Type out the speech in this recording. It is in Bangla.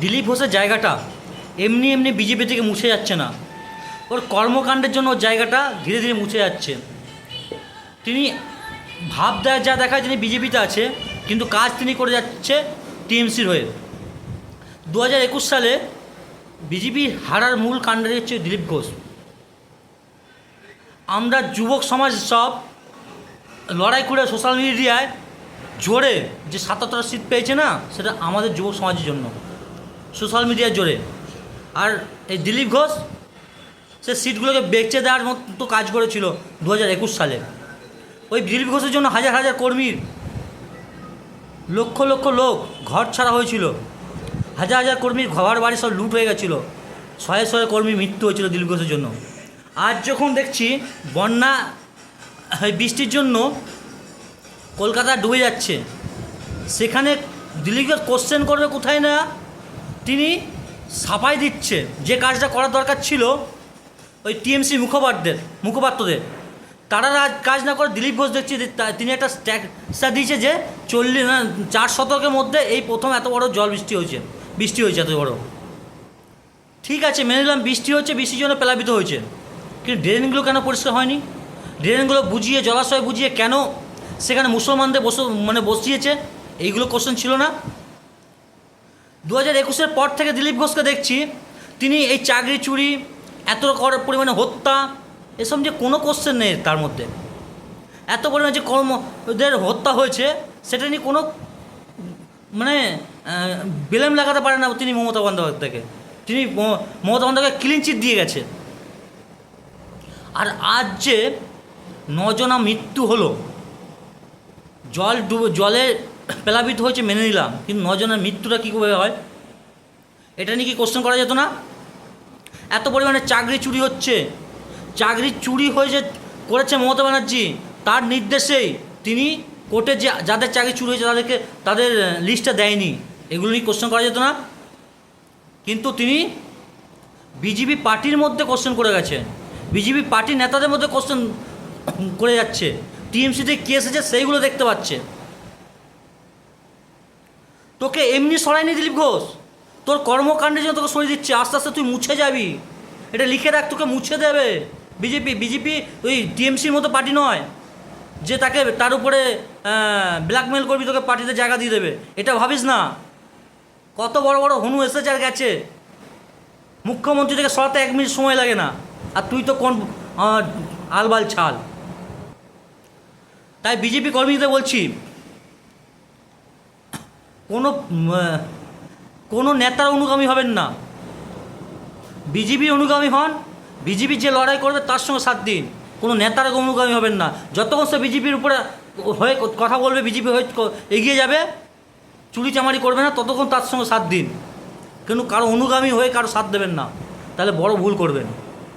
দিলীপ ঘোষের জায়গাটা এমনি এমনি বিজেপি থেকে মুছে যাচ্ছে না। ওর কর্মকাণ্ডের জন্য ওর জায়গাটা ধীরে ধীরে মুছে যাচ্ছে। তিনি ভাব দেয়, যা দেখায় তিনি বিজেপিতে আছে, কিন্তু কাজ তিনি করে যাচ্ছে টিএমসির হয়ে। দু হাজার একুশ সালে বিজেপি হারার মূল কাণ্ডারি হচ্ছে দিলীপ ঘোষ। আমরা যুবক সমাজ সব লড়াই করে সোশ্যাল মিডিয়ায় জোরে যে সাতাত্তর সিট পেয়েছে না, সেটা আমাদের যুবক সমাজের জন্য। সোশ্যাল মিডিয়ার জোরে। আর এই দিলীপ ঘোষ, সে সিটগুলোকে বেচে দেওয়ার মতো কাজ করেছিল দু হাজার একুশ সালে। ওই দিলীপ ঘোষের জন্য হাজার হাজার কর্মীর লক্ষ লক্ষ লোক ঘর ছাড়া হয়েছিল। হাজার হাজার কর্মীর ঘর বাড়ি সব লুট হয়ে গেছিল। শয়ে শয়ে কর্মীর মৃত্যু হয়েছিল দিলীপ ঘোষের জন্য। আজ যখন দেখছি বন্যা বৃষ্টির জন্য কলকাতা ডুবে যাচ্ছে, সেখানে দিলীপ ঘোষ কোশ্চেন করবে কোথায় না তিনি সাফাই দিচ্ছে যে কাজটা করার দরকার ছিল ওই টিএমসি মুখপাত্রদের মুখপাত্রদের। তারা কাজ না করে দিলীপ ঘোষ দেখছি তিনি একটা স্ট্যাটাস দিয়েছে যে চল্লিশ না, চার শতকের মধ্যে এই প্রথম এত বড় জল বৃষ্টি হয়েছে বৃষ্টি হয়েছে এত বড়। ঠিক আছে মেনে নিলাম বৃষ্টি হচ্ছে বৃষ্টির জন্য প্লাবিত হয়েছে। কিন্তু ড্রেনগুলো কেন পরিষ্কার হয়নি? ড্রেনগুলো বুঝিয়ে জলাশয় বুঝিয়ে কেন সেখানে মুসলমানদের বস মানে বসিয়েছে? এইগুলো কোশ্চেন ছিল না। দু হাজার একুশের পর থেকে দিলীপ ঘোষকে দেখছি, তিনি এই চাকরি চুরি, এত পরিমাণে হত্যা, এসব যে কোনো কোশ্চেন নেই তার মধ্যে। এত পরিমাণে যে কর্মদের হত্যা হয়েছে, সেটা নিয়ে কোনো মানে বেলেম লাগাতে পারে না তিনি মমতা বন্দ্যোপাধ্যায়কে তিনি মমতা বন্দ্যোপাধ্যায় ক্লিন চিট দিয়ে গেছে। আর আজ যে নজনা মৃত্যু হলো, জল ডুবে, জলে প্লাবিত হয়েছে, মেনে নিলাম। কিন্তু নজনের মৃত্যুটা কী করে হয়? এটা নিয়ে কি কোশ্চেন করা যেত না? এত পরিমাণে চাকরি চুরি হচ্ছে। চাকরি চুরি হয়ে যে করেছে মমতা ব্যানার্জি, তার নির্দেশেই তিনি কোর্টে যে যাদের চাকরি চুরি হয়েছে তাদেরকে, তাদের লিস্টটা দেয়নি। এগুলো নিয়ে কোশ্চেন করা যেত না। কিন্তু তিনি বিজেপি পার্টির মধ্যে কোশ্চেন করে গেছে। বিজেপি পার্টির নেতাদের মধ্যে কোশ্চেন করে যাচ্ছে। টিএমসিতে কে এসেছে, সেইগুলো দেখতে পাচ্ছে। তোকে এমনি সরায়নি দিলীপ ঘোষ। তোর কর্মকাণ্ডের জন্য তোকে সরিয়ে দিচ্ছে, আস্তে আস্তে তুই মুছে যাবি। এটা লিখে রাখ, তোকে মুছে দেবে। বিজেপি বিজেপি ওই টিএমসির মতো পার্টি নয়, যে তাকে তার উপরে ব্ল্যাকমেল করবি, তোকে পার্টিতে জায়গা দিয়ে দেবে। এটা ভাবিস না? কত বড় বড় হনু এসেছে আর গেছে। মুখ্যমন্ত্রী থেকে সরাতে এক মিনিট সময় লাগে না। আর তুই তো কোন আলবাল ছাল। তাই বিজেপি কর্মীদের বলছি কোনো কোনো নেতার অনুগামী হবেন না। বিজেপির অনুগামী হন, বিজেপি যে লড়াই করবে তার সঙ্গে সাত দিন। কোনো নেতার অনুগামী হবেন না। যতক্ষণ সে বিজেপির উপরে হয়ে কথা বলবে, বিজেপি হয়ে এগিয়ে যাবে, চুরি চামারি করবে না, ততক্ষণ তার সঙ্গে সাত দিন। কিন্তু কারও অনুগামী হয়ে কারও সাথ দেবেন না। তাহলে বড় ভুল করবেন।